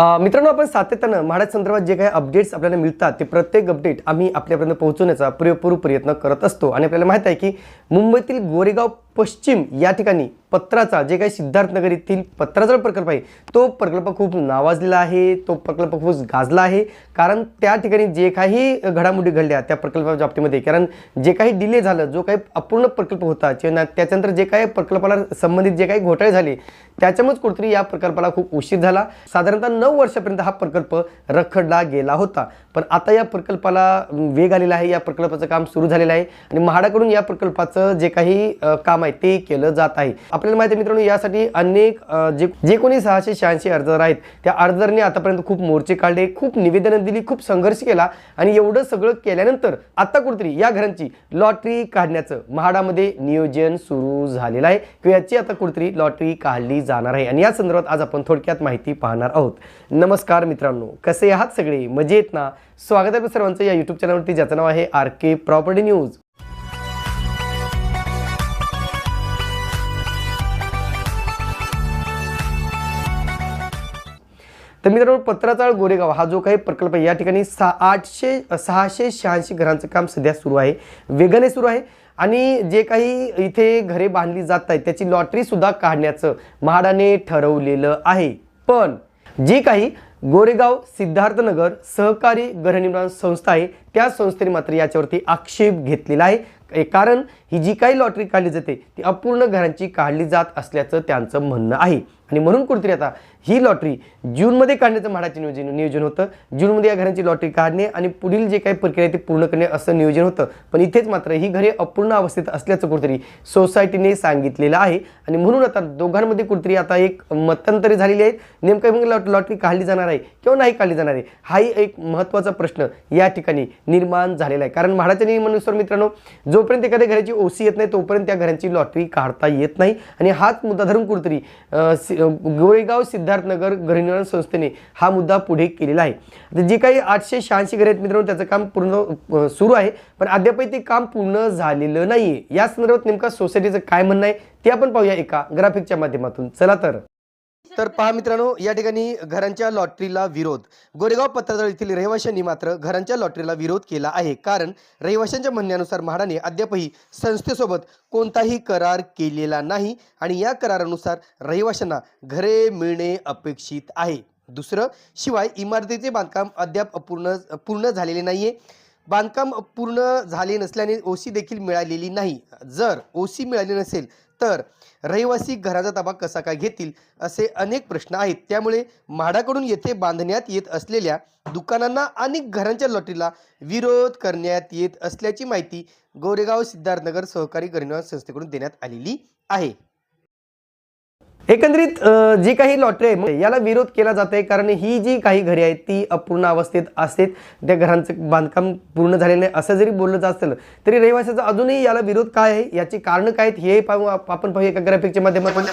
मित्रांनो आपण सातत्यानं म्हाडा संदर्भात जे काही अपडेट्स आपल्याला मिळतात ते प्रत्येक अपडेट आम्ही आपल्यापर्यंत पोहोचवण्याचा पुरेपूर प्रयत्न करत असतो. आणि आपल्याला माहीत आहे की मुंबईतील गोरेगाव पश्चिम या ठिकाणी पत्राचा जे काही सिद्धार्थनगर येथील पत्राचा प्रकल्प आहे तो प्रकल्प खूप नावाजलेला आहे तो प्रकल्प खूप गाजला आहे. कारण त्या ठिकाणी जे काही घडामोडी घडल्या त्या प्रकल्पाच्या बाबतीमध्ये कारण जे काही डिले झालं जो काही अपूर्ण प्रकल्प होता किंवा त्याच्यानंतर जे काही प्रकल्पाला संबंधित जे काही घोटाळे झाले त्याच्यामुळेच कुठेतरी या प्रकल्पाला खूप उशीर झाला. साधारणतः नऊ वर्षापर्यंत हा प्रकल्प रखडला गेला होता. पण आता या प्रकल्पाला वेग आलेला आहे या प्रकल्पाचं काम सुरू झालेलं आहे आणि म्हाडाकडून या प्रकल्पाचं जे काही काम आहे ते केलं जात आहे. आपल्याला माहिती आहे मित्रांनो यासाठी अनेक जे जे कोणी सहाशे शहाऐंशी अर्जदार आहेत त्या अर्जदारांनी आतापर्यंत खूप मोर्चे काढले खूप निवेदनं दिली खूप संघर्ष केला आणि एवढं सगळं केल्यानंतर आता कुठेतरी या घरांची लॉटरी काढण्याचं म्हाडामध्ये नियोजन सुरू झालेलं आहे. किंवा याची आता कुठेतरी लॉटरी काढली जाणार आहे. आणि या संदर्भात आज आपण थोडक्यात माहिती पाहणार आहोत. नमस्कार मित्रांनो कसे आहात सगळे? मजेत ना? स्वागत आहे सर्वांचं या युट्यूब चॅनलवरती ज्याचं नाव आहे आर के प्रॉपर्टी न्यूज. तर मित्रांनो पत्राचाळ गोरेगाव हा जो काही प्रकल्प आहे या ठिकाणी सहा आठशे सहाशे शहाऐंशी घरांचं काम सध्या सुरू आहे. वेगाने सुरू आहे. आणि जे काही इथे घरे बांधली जात आहेत त्याची लॉटरीसुद्धा काढण्याचं म्हाडाने ठरवलेलं आहे. पण जी काही गोरेगाव सिद्धार्थनगर सहकारी गृहनिर्माण संस्था आहे त्या संस्थेने मात्र याच्यावरती आक्षेप घेतलेला आहे. कारण ही जी काही लॉटरी काढली जाते ती अपूर्ण घरांची काढली जात असल्याचं त्यांचं म्हणणं आहे. आणि म्हणून कुठेतरी आता ही लॉटरी जूनमध्ये काढण्याचं म्हाडाचे नियोजन नियोजन होतं. जूनमध्ये या घरांची लॉटरी काढणे आणि पुढील जे काही प्रक्रिया आहे ती पूर्ण करणे असं नियोजन होतं. पण इथेच मात्र ही घरे अपूर्ण अवस्थेत असल्याचं कुठेतरी सोसायटीने सांगितलेलं आहे. आणि म्हणून आता दोघांमध्ये कुठेतरी आता एक मतांतरे झालेली आहेत. नेमकं मग लॉट लॉटरी काढली जाणार आहे किंवा नाही काढली जाणार आहे हाही एक महत्त्वाचा प्रश्न या ठिकाणी निर्माण झालेला आहे. कारण म्हाडाच्या नियमानुसार मित्रांनो जोपर्यंत एखाद्या घराची ओसी येत नाही तोपर्यंत त्या घरांची लॉटरी काढता येत नाही. आणि हाच मुद्दा धरून कुठेतरी गोरेगाव सिद्धार्थनगर गृहनिर्माण संस्थेने हा मुद्दा पुढे केलेला आहे. आता जे काही आठशे शहाऐंशी घरे आहेत मित्रांनो त्याचं काम पूर्ण सुरू आहे. पण अद्यापही ते काम पूर्ण झालेलं नाहीये. या संदर्भात नेमका सोसायटीचं काय म्हणणं आहे ते आपण पाहूया एका ग्राफिकच्या माध्यमातून. चला तर. तर पहा मित्रांनो या ठिकाणी घरांच्या लॉटरीला विरोध. गोरेगाव पत्राजळ येथील रहिवाशांनी मात्र घरांच्या लॉटरीला विरोध केला आहे. कारण रहिवाशांच्या म्हणण्यानुसार म्हाडाने अद्यापही संस्थेसोबत कोणताही करार केलेला नाही आणि या करारानुसार रहिवाशांना घरे मिळणे अपेक्षित आहे. दुसरं शिवाय इमारतीचे बांधकाम अद्याप अपूर्ण पूर्ण झालेले नाहीये. बांधकाम पूर्ण झाले नसल्याने ओसी देखील मिळालेली नाही. जर ओसी मिळाली नसेल तर रहिवासी घराचा ताबा कसा काय घेतील असे अनेक प्रश्न आहेत. त्यामुळे म्हाडाकडून येथे बांधण्यात येत असलेल्या दुकानांना आणि घरांच्या लॉटरीला विरोध करण्यात येत असल्याची माहिती गोरेगाव सिद्धार्थनगर सहकारी गृहनिर्माण संस्थेकडून देण्यात आलेली आहे. एकंदरीत जी काही लॉटरी आहे याला विरोध केला जात आहे कारण ही जी काही घरे आहेत ती अपूर्ण अवस्थेत असतात. त्या घरांचं बांधकाम पूर्ण झालेलं नाही. असं जरी बोललं जात असलं तरी रहिवाशाचा अजूनही याला विरोध काय आहे? याची कारणं काय आहेत? हे पाहू आपण पाहू एका ग्राफिकच्या माध्यमातून.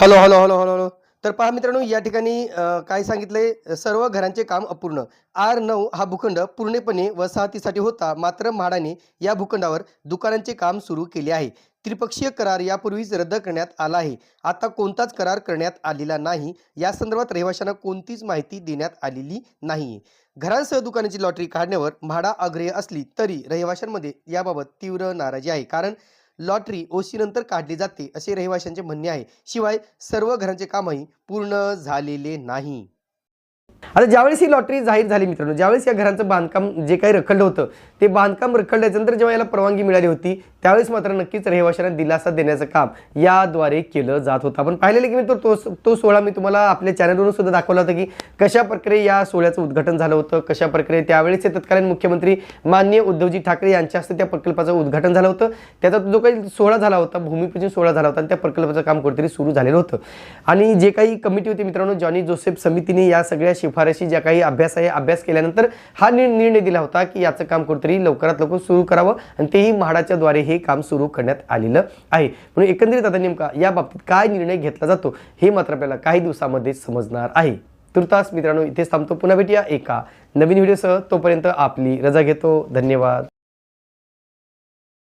Hello hello hello hello hello. तर पहा मित्रांनो या ठिकाणी काय सांगितलंय? सर्व घरांचे काम अपूर्ण. आर नऊ हा भूखंड पूर्णपणे वसाहतीसाठी होता. मात्र म्हाडाने या भूखंडावर दुकानांचे काम सुरू केले आहे. त्रिपक्षीय करार यापूर्वीच रद्द करण्यात आला आहे. आता कोणताच करार करण्यात आलेला नाही. या संदर्भात रहिवाशांना कोणतीच माहिती देण्यात आलेली नाही घरांसह दुकानाची लॉटरी काढण्यावर म्हाडा आग्रही असली तरी रहिवाशांमध्ये याबाबत तीव्र नाराजी आहे. कारण लॉटरी ओसी नंतर काढली जाते असे रहिवाशांचे म्हणणे आहे. शिवाय सर्व घरांचे कामही पूर्ण झालेले नाही. आता ज्यावेळेस ही लॉटरी जाहीर झाली मित्रांनो ज्यावेळेस या घरांचं बांधकाम जे काही रखडलं होतं ते बांधकाम रखडल्यानंतर जेव्हा याला परवानगी मिळाली होती त्यावेळेस मात्र नक्कीच रहिवाशांना दिलासा देण्याचं काम याद्वारे केलं जात होतं. आपण पाहिलेलं की मित्र तो तो सोहळा मी तुम्हाला आपल्या चॅनलवरून सुद्धा दाखवला होता की कशा प्रकारे या सोहळ्याचं उद्घाटन झालं होतं कशा प्रकारे त्यावेळेसचे तत्कालीन मुख्यमंत्री माननीय उद्धवजी ठाकरे यांच्या हस्ते त्या प्रकल्पाचं उद्घाटन झालं होतं. त्याचा जो काही सोहळा झाला होता भूमिपूजन सोहळा झाला होता आणि त्या प्रकल्पाचं काम कुठेतरी सुरू झालेलं होतं. आणि जे काही कमिटी होती मित्रांनो जॉनी जोसेफ समितीने या सगळ्या शिफारशी ज्या काही अभ्यास आहे अभ्यास केल्यानंतर हा निर्णय दिला होता की याचं काम कुठेतरी लवकरात लवकर सुरू करावं आणि तेही म्हाडाच्या द्वारे हे काम सुरू करण्यात आलेलं आहे. म्हणून एकंदरीत आता नेमका या बाबतीत काय निर्णय घेतला जातो हे मात्र आपल्याला काही दिवसामध्ये समजणार आहे. तुर्तास मित्रांनो इथेच थांबतो. पुन्हा भेटूया एका नवीन व्हिडिओसह. तोपर्यंत आपली रजा घेतो. धन्यवाद.